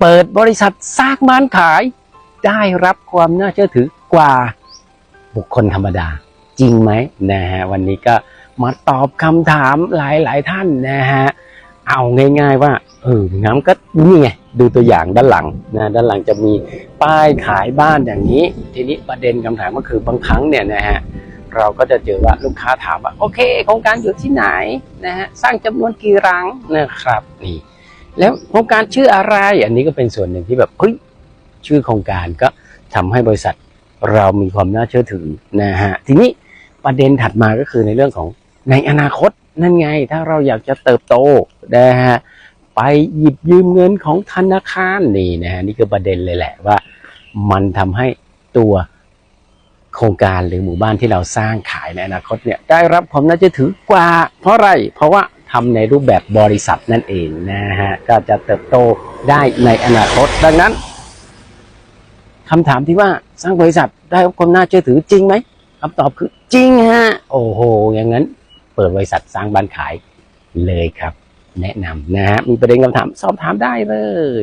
เปิดบริษัทสร้างบ้านขาย ได้รับความน่าเชื่อถือกว่าบุคคลธรรมดา จริงไหมนะฮะวันนี้ก็มาตอบคำถามหลายๆท่านนะฮะเอาง่าย ๆ ว่าเอองั้นก็นี่ไงดูตัวอย่างด้านหลังนะด้านหลังจะมีป้ายขายบ้านอย่างนี้ ทีนี้ประเด็นคำถามก็คือบางครั้งเนี่ยนะฮะเราก็จะเจอว่าลูกค้าถามว่าโอเคโครงการอยู่ที่ไหนนะฮะสร้างจำนวนกี่รังนะครับนี่ แล้วโครงการชื่ออะไร อันนี้ก็เป็นส่วนหนึ่งที่แบบเฮ้ยชื่อโครงการก็ทำให้บริษัทเรามีความน่าเชื่อถือนะฮะทีนี้ประเด็นถัดมาก็คือในเรื่องของในอนาคตนั่นไง ถ้าเราอยากจะเติบโตนะฮะไปหยิบยืมเงินของธนาคารนี่นะฮะนี่คือประเด็นเลยแหละว่า มันทำให้ตัวโครงการหรือหมู่บ้านที่เราสร้างขายในอนาคตเนี่ยได้รับความน่าเชื่อถือกว่า เพราะอะไรเพราะว่า ทำในรูปแบบบริษัทนั่นเองนะฮะก็จะเติบโตได้ในอนาคต ดังนั้นคำถามที่ว่าสร้างบริษัทได้รับความน่าเชื่อถือจริงไหมคำตอบคือจริงฮะโอ้โหอย่างนั้น เปิดบริษัทสร้างบ้านขายเลยครับ แนะนำนะฮะมีประเด็นคำถามสอบถามได้เลย